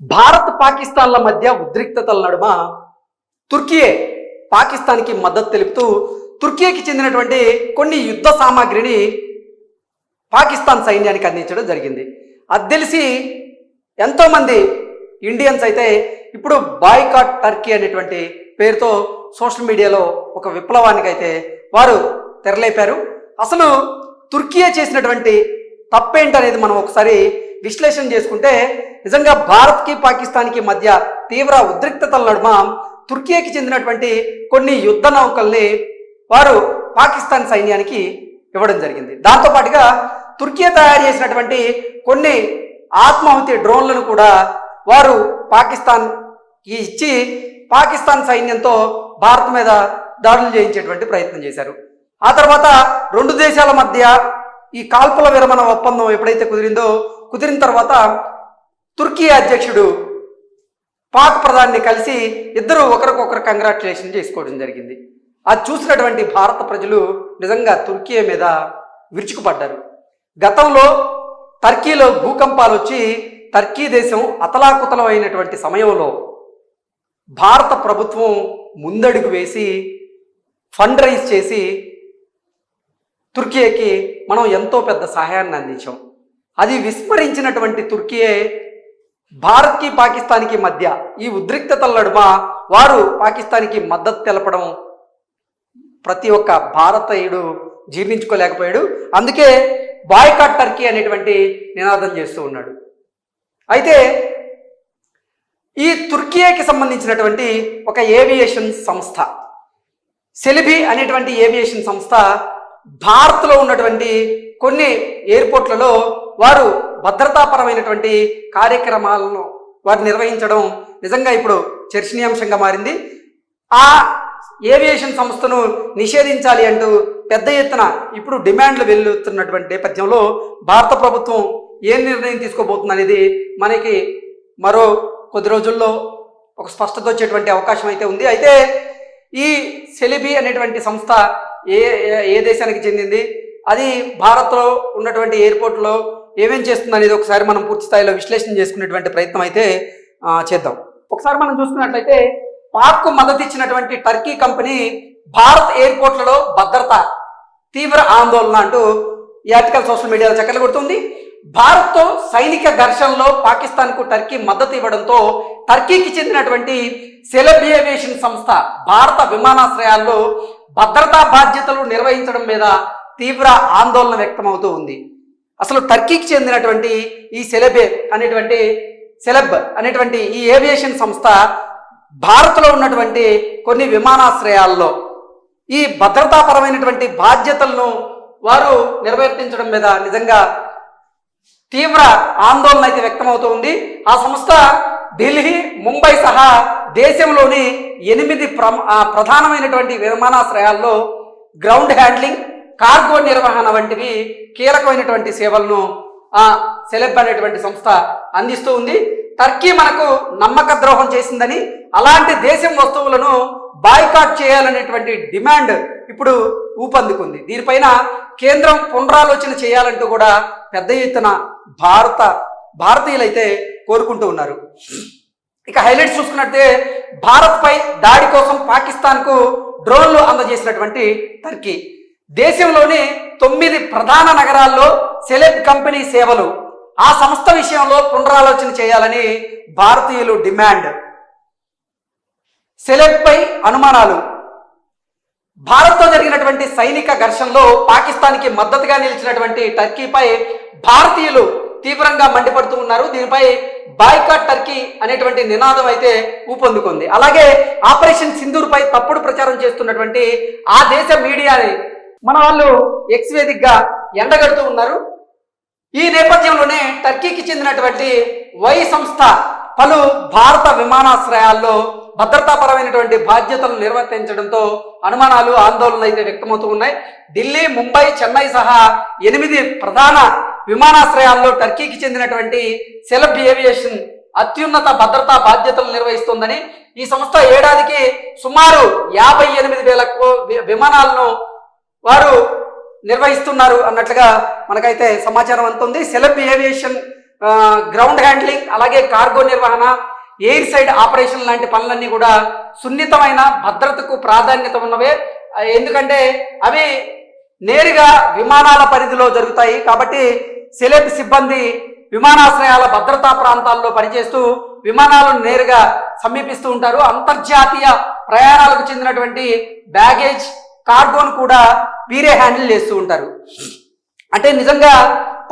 భారత్ పాకిస్తాన్ల మధ్య ఉద్రిక్తతల నడుమ తుర్కియే పాకిస్తాన్కి మద్దతు తెలుపుతూ తుర్కీకి చెందినటువంటి కొన్ని యుద్ధ సామాగ్రిని పాకిస్తాన్ సైన్యానికి అందించడం జరిగింది. అది తెలిసి ఎంతోమంది ఇండియన్స్ అయితే ఇప్పుడు బాయ్కాట్ టర్కీ అనేటువంటి పేరుతో సోషల్ మీడియాలో ఒక విప్లవానికి అయితే వారు తెరలేపారు. అసలు తుర్కియే చేసినటువంటి తప్పేంటనేది మనం ఒకసారి విశ్లేషణ చేసుకుంటే నిజంగా భారత్కి పాకిస్తాన్కి మధ్య తీవ్ర ఉద్రిక్తతల నడుమ తుర్కీకి చెందినటువంటి కొన్ని యుద్ధ నౌకల్ని వారు పాకిస్తాన్ సైన్యానికి ఇవ్వడం జరిగింది. దాంతోపాటుగా తుర్కీ తయారు చేసినటువంటి కొన్ని ఆత్మాహుతి డ్రోన్లను కూడా వారు పాకిస్తాన్ ఇచ్చి పాకిస్తాన్ సైన్యంతో భారత్ మీద దాడులు చేయించేటువంటి ప్రయత్నం చేశారు. ఆ తర్వాత రెండు దేశాల మధ్య ఈ కాల్పుల విరమణ ఒప్పందం ఎప్పుడైతే కుదిరిందో కుదిరిన తర్వాత తుర్కీ అధ్యక్షుడు పాక్ ప్రధాని కలిసి ఇద్దరు ఒకరికొకరు కంగ్రాచులేషన్ చేసుకోవడం జరిగింది. అది చూసినటువంటి భారత ప్రజలు నిజంగా తుర్కీ మీద విరుచుకుపడ్డారు. గతంలో టర్కీలో భూకంపాలు వచ్చి టర్కీ దేశం అతలాకుతలం అయినటువంటి సమయంలో భారత ప్రభుత్వం ముందడుగు వేసి ఫండ్ రైజ్ చేసి తుర్కీకి మనం ఎంతో పెద్ద సహాయాన్ని అందించాం. అది విస్మరించినటువంటి తుర్కియే భారత్కి పాకిస్తాన్కి మధ్య ఈ ఉద్రిక్తతల నడుమ వారు పాకిస్తాన్కి మద్దతు తెలపడం ప్రతి ఒక్క భారతీయుడు జీర్ణించుకోలేకపోయాడు. అందుకే బాయ్కాట్ టర్కీ అనేటువంటి నినాదం చేస్తూ ఉన్నాడు. అయితే ఈ తుర్కియాకి సంబంధించినటువంటి ఒక ఏవియేషన్ సంస్థ సెలిబి అనేటువంటి ఏవియేషన్ సంస్థ భారత్లో ఉన్నటువంటి కొన్ని ఎయిర్పోర్ట్లలో వారు భద్రతాపరమైనటువంటి కార్యక్రమాలను వారు నిర్వహించడం నిజంగా ఇప్పుడు చర్చనీయాంశంగా మారింది. ఆ ఏవియేషన్ సంస్థను నిషేధించాలి అంటూ పెద్ద ఎత్తున ఇప్పుడు డిమాండ్లు వెల్లుతున్నటువంటి నేపథ్యంలో భారత ప్రభుత్వం ఏం నిర్ణయం తీసుకోబోతుంది అనేది మనకి మరో కొద్ది రోజుల్లో ఒక స్పష్టత వచ్చేటువంటి అవకాశం అయితే ఉంది. అయితే ఈ సెలిబి అనేటువంటి సంస్థ ఏ ఏ- దేశానికి చెందింది? అది భారత్లో ఉన్నటువంటి ఎయిర్పోర్ట్లో ఏమేం చేస్తుంది అనేది ఒకసారి మనం పూర్తి స్థాయిలో విశ్లేషణ చేసుకునేటువంటి ప్రయత్నం అయితే చేద్దాం. ఒకసారి మనం చూసుకున్నట్లయితే పాక్ మద్దతు ఇచ్చినటువంటి టర్కీ కంపెనీ భారత్ ఎయిర్పోర్ట్లలో భద్రత తీవ్ర ఆందోళన అంటూ ఈ ఆర్టికల్ సోషల్ మీడియాలో చక్కర్లు కొడుతుంది భారత్తో సైనిక ఘర్షణలో పాకిస్తాన్కు టర్కీ మద్దతు ఇవ్వడంతో టర్కీకి చెందినటువంటి సెలబ్ ఏవియేషన్ సంస్థ భారత విమానాశ్రయాల్లో భద్రతా బాధ్యతలు నిర్వహించడం మీద తీవ్ర ఆందోళన వ్యక్తమవుతూ ఉంది. అసలు టర్కీకి చెందినటువంటి ఈ సెలబే అనేటువంటి సెలబ్ అనేటువంటి ఈ ఏవియేషన్ సంస్థ భారత్లో ఉన్నటువంటి కొన్ని విమానాశ్రయాల్లో ఈ భద్రతాపరమైనటువంటి బాధ్యతలను వారు నిర్వర్తించడం మీద నిజంగా తీవ్ర ఆందోళన అయితే వ్యక్తమవుతూ ఉంది. ఆ సంస్థ ఢిల్లీ ముంబై సహా దేశంలోని ఎనిమిది ప్ర ప్రధానమైనటువంటి విమానాశ్రయాల్లో గ్రౌండ్ హ్యాండ్లింగ్ కార్గో నిర్వహణ వంటివి కీలకమైనటువంటి సేవలను సెలెబ్ అనేటువంటి సంస్థ అందిస్తూ ఉంది. టర్కీ మనకు నమ్మక ద్రోహం చేసిందని అలాంటి దేశం వస్తువులను బాయ్కాట్ చేయాలనేటువంటి డిమాండ్ ఇప్పుడు ఊపందుకుంది. దీనిపైన కేంద్రం పునరాలోచన చేయాలంటూ కూడా పెద్ద ఎత్తున భారత భారతీయులైతే కోరుకుంటూ ఉన్నారు. ఇక హైలైట్స్ చూసుకున్నట్టే భారత్పై దాడి కోసం పాకిస్తాన్కు డ్రోన్లు అందజేసినటువంటి టర్కీ. దేశంలోని తొమ్మిది ప్రధాన నగరాల్లో సెలెబ్ కంపెనీ సేవలు ఆ సంస్థ విషయంలో పునరాలోచన చేయాలని భారతీయులు డిమాండ్. సెలెబ్పై అనుమానాలు. భారత్తో జరిగినటువంటి సైనిక ఘర్షణలో పాకిస్తాన్కి మద్దతుగా నిలిచినటువంటి టర్కీపై భారతీయులు తీవ్రంగా మండిపడుతూ ఉన్నారు. దీనిపై బాయ్కాట్ టర్కీ అనేటువంటి నినాదం అయితే ఊపందుకుంది. అలాగే ఆపరేషన్ సింధూర్పై తప్పుడు ప్రచారం చేస్తున్నటువంటి ఆ దేశ మీడియాని మన వాళ్ళు ఎక్స్ వేదికగా ఎండగడుతూ ఉన్నారు. ఈ నేపథ్యంలోనే టర్కీకి చెందినటువంటి వై సంస్థ పలు భారత విమానాశ్రయాల్లో భద్రతాపరమైనటువంటి బాధ్యతలు నిర్వర్తించడంతో అనుమానాలు ఆందోళనలు అయితే వ్యక్తమవుతూ ఉన్నాయి. ఢిల్లీ ముంబై చెన్నై సహా ఎనిమిది ప్రధాన విమానాశ్రయాల్లో టర్కీకి చెందినటువంటి సెలబ్ ఏవియేషన్ అత్యున్నత భద్రతా బాధ్యతలు నిర్వహిస్తోందని ఈ సంస్థ ఏడాదికి సుమారు యాభై ఎనిమిది వేల విమానాలను వారు నిర్వహిస్తున్నారు అన్నట్లుగా మనకైతే సమాచారం అందుతుంది. సెలబ్ ఏవియేషన్ గ్రౌండ్ హ్యాండ్లింగ్ అలాగే కార్గో నిర్వహణ ఎయిర్ సైడ్ ఆపరేషన్ లాంటి పనులన్నీ కూడా సున్నితమైన భద్రతకు ప్రాధాన్యత ఉన్నవే. ఎందుకంటే అవి నేరుగా విమానాల పరిధిలో జరుగుతాయి. కాబట్టి సెలెబ్ సిబ్బంది విమానాశ్రయాల భద్రతా ప్రాంతాల్లో పనిచేస్తూ విమానాలను నేరుగా సమీపిస్తూ ఉంటారు. అంతర్జాతీయ ప్రయాణాలకు చెందినటువంటి బ్యాగేజ్ కార్గోను కూడా వీరే హ్యాండిల్ చేస్తూ ఉంటారు. అంటే నిజంగా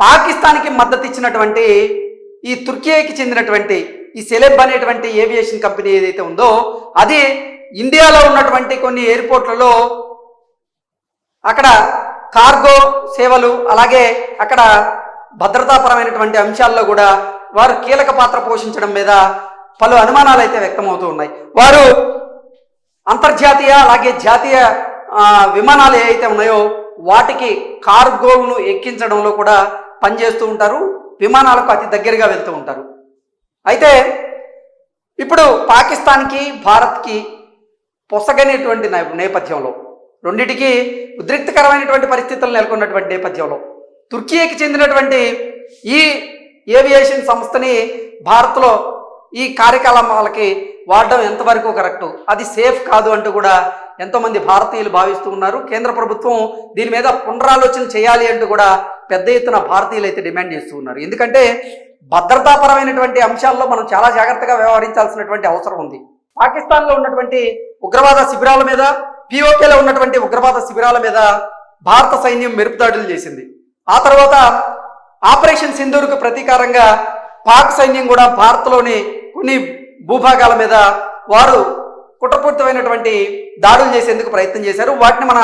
పాకిస్తాన్కి మద్దతు ఇచ్చినటువంటి ఈ తుర్కీకి చెందినటువంటి ఈ సెలెబ్ అనేటువంటి ఏవియేషన్ కంపెనీ ఏదైతే ఉందో అది ఇండియాలో ఉన్నటువంటి కొన్ని ఎయిర్పోర్ట్లలో అక్కడ కార్గో సేవలు అలాగే అక్కడ భద్రతాపరమైనటువంటి అంశాల్లో కూడా వారు కీలక పాత్ర పోషించడం మీద పలు అనుమానాలు అయితే వ్యక్తమవుతూ ఉన్నాయి. వారు అంతర్జాతీయ అలాగే జాతీయ విమానాలు ఏవైతే ఉన్నాయో వాటికి కార్గోను ఎక్కించడంలో కూడా పనిచేస్తూ ఉంటారు విమానాలకు అతి దగ్గరగా వెళ్తూ ఉంటారు. అయితే ఇప్పుడు పాకిస్తాన్కి భారత్కి పొసగనేటువంటి నేపథ్యంలో రెండిటికి ఉద్రిక్తకరమైనటువంటి పరిస్థితులు నెలకొన్నటువంటి నేపథ్యంలో తుర్కీకి చెందినటువంటి ఈ ఏవియేషన్ సంస్థని భారత్లో ఈ కార్యకలాపాలకి వాడడం ఎంతవరకు కరెక్టు? అది సేఫ్ కాదు అంటూ కూడా ఎంతోమంది భారతీయులు భావిస్తూ ఉన్నారు. కేంద్ర ప్రభుత్వం దీని మీద పునరాలోచన చేయాలి అంటూ కూడా పెద్ద ఎత్తున భారతీయులు అయితే డిమాండ్ చేస్తూ ఉన్నారు. ఎందుకంటే భద్రతాపరమైనటువంటి అంశాల్లో మనం చాలా జాగ్రత్తగా వ్యవహరించాల్సినటువంటి అవసరం ఉంది. పాకిస్తాన్లో ఉన్నటువంటి ఉగ్రవాద శిబిరాల మీద పిఓకేలో ఉన్నటువంటి ఉగ్రవాద శిబిరాల మీద భారత సైన్యం మెరుపుదాడులు చేసింది. ఆ తర్వాత ఆపరేషన్ సింధూర్కు ప్రతీకారంగా పాక్ సైన్యం కూడా భారత్లోని కొన్ని భూభాగాల మీద వారు కుట్రపూరితమైనటువంటి దాడులు చేసేందుకు ప్రయత్నం చేశారు. వాటిని మన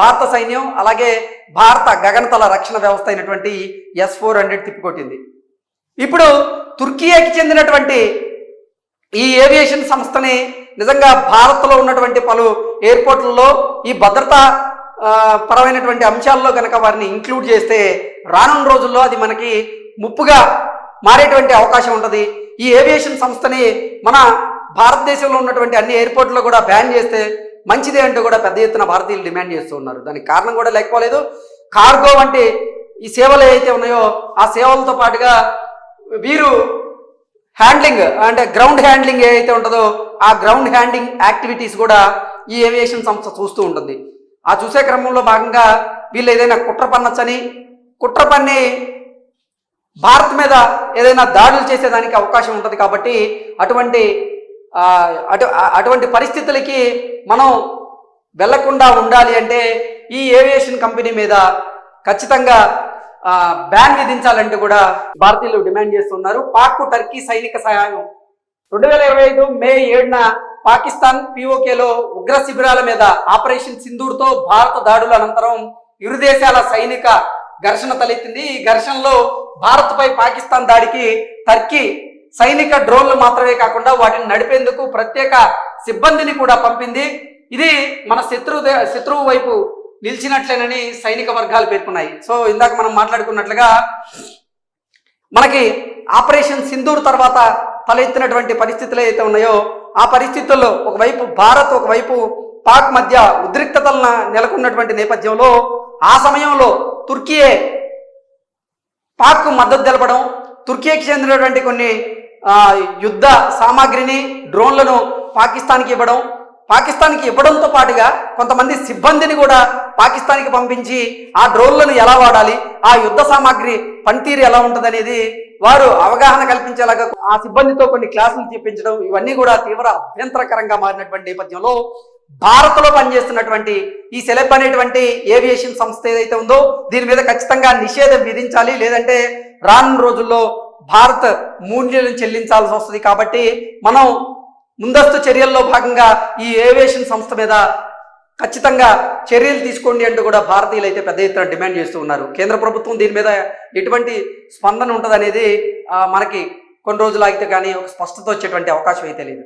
భారత సైన్యం అలాగే భారత గగనతల రక్షణ వ్యవస్థ అయినటువంటి ఎస్ ఫోర్ హండ్రెడ్ తిప్పికొట్టింది. ఇప్పుడు తుర్కియాకి చెందినటువంటి ఈ ఏవియేషన్ సంస్థని నిజంగా భారత్లో ఉన్నటువంటి పలు ఎయిర్పోర్ట్లలో ఈ భద్రతా పరమైనటువంటి అంశాల్లో కనుక వారిని ఇంక్లూడ్ చేస్తే రానున్న రోజుల్లో అది మనకి ముప్పుగా మారేటువంటి అవకాశం ఉంటుంది. ఈ ఏవియేషన్ సంస్థని మన భారతదేశంలో ఉన్నటువంటి అన్ని ఎయిర్పోర్ట్లో కూడా బ్యాన్ చేస్తే మంచిదే అంటూ కూడా పెద్ద ఎత్తున భారతీయులు డిమాండ్ చేస్తూ ఉన్నారు. దానికి కారణం కూడా లేకపోలేదు. కార్గో వంటి ఈ సేవలు ఏవైతే ఉన్నాయో ఆ సేవలతో పాటుగా వీరు హ్యాండ్లింగ్ అంటే గ్రౌండ్ హ్యాండ్లింగ్ ఏదైతే ఉంటుందో ఆ గ్రౌండ్ హ్యాండ్లింగ్ యాక్టివిటీస్ కూడా ఈ ఏవియేషన్ సంస్థ చూస్తూ ఉంటుంది. ఆ చూసే క్రమంలో భాగంగా వీళ్ళు ఏదైనా కుట్ర పన్నచ్చని కుట్ర పన్ని భారత్ మీద ఏదైనా దాడులు చేసేదానికి అవకాశం ఉంటుంది కాబట్టి అటువంటి అటు అటువంటి పరిస్థితులకి మనం వెళ్ళకుండా ఉండాలి అంటే ఈ ఏవియేషన్ కంపెనీ మీద ఖచ్చితంగా బ్యాన్ విధించాలంటూ కూడా భారతీయులు డిమాండ్ చేస్తున్నారు. పాక్ టర్కీ సైనిక సహాయం. రెండు వేల ఇరవై ఐదు మే ఏడున పాకిస్తాన్ పిఓకేలో ఉగ్ర శిబిరాల మీద ఆపరేషన్ సింధూర్తో భారత దాడుల అనంతరం ఇరు దేశాల సైనిక ఘర్షణ తలెత్తింది. ఈ ఘర్షణలో భారత్పై పాకిస్తాన్ దాడికి టర్కీ సైనిక డ్రోన్లు మాత్రమే కాకుండా వాటిని నడిపేందుకు ప్రత్యేక సిబ్బందిని కూడా పంపింది. ఇది మన శత్రువు దే- శత్రువు వైపు నిలిచినట్లేనని సైనిక వర్గాలు పేర్కొన్నాయి. సో ఇందాక మనం మాట్లాడుకున్నట్లుగా మనకి ఆపరేషన్ సింధూర్ తర్వాత తలెత్తినటువంటి పరిస్థితులు ఏవైతే ఉన్నాయో ఆ పరిస్థితుల్లో ఒకవైపు భారత్ ఒకవైపు పాక్ మధ్య ఉద్రిక్తతలను నెలకొన్నటువంటి నేపథ్యంలో ఆ సమయంలో తుర్కీయే పాక్ మద్దతు తెలపడం తుర్కీకి చెందినటువంటి కొన్ని యుద్ధ సామాగ్రిని డ్రోన్లను పాకిస్తాన్కి ఇవ్వడం పాకిస్తాన్కి ఇవ్వడంతో పాటుగా కొంతమంది సిబ్బందిని కూడా పాకిస్తాన్కి పంపించి ఆ డ్రోన్లను ఎలా వాడాలి ఆ యుద్ధ సామాగ్రి పనితీరు ఎలా ఉంటుందనేది వారు అవగాహన కల్పించేలాగా ఆ సిబ్బందితో కొన్ని క్లాసులు చెప్పించడం ఇవన్నీ కూడా తీవ్ర అభ్యంతరకరంగా మారినటువంటి నేపథ్యంలో భారత్లో పనిచేస్తున్నటువంటి ఈ సెలెబ్ అనేటువంటి ఏవియేషన్ సంస్థ ఏదైతే ఉందో దీని మీద ఖచ్చితంగా నిషేధం విధించాలి. లేదంటే రానున్న రోజుల్లో భారత్ మూల్యం చెల్లించాల్సి వస్తుంది కాబట్టి మనం ముందస్తు చర్యల్లో భాగంగా ఈ ఏవియేషన్ సంస్థ మీద ఖచ్చితంగా చర్యలు తీసుకోండి అంటూ కూడా భారతీయులు అయితే పెద్ద ఎత్తున డిమాండ్ చేస్తూ ఉన్నారు. కేంద్ర ప్రభుత్వం దీని మీద ఎటువంటి స్పందన ఉంటుంది అనేది మనకి కొన్ని రోజులు ఆగితే కానీ ఒక స్పష్టత వచ్చేటువంటి అవకాశం అయితే లేదు.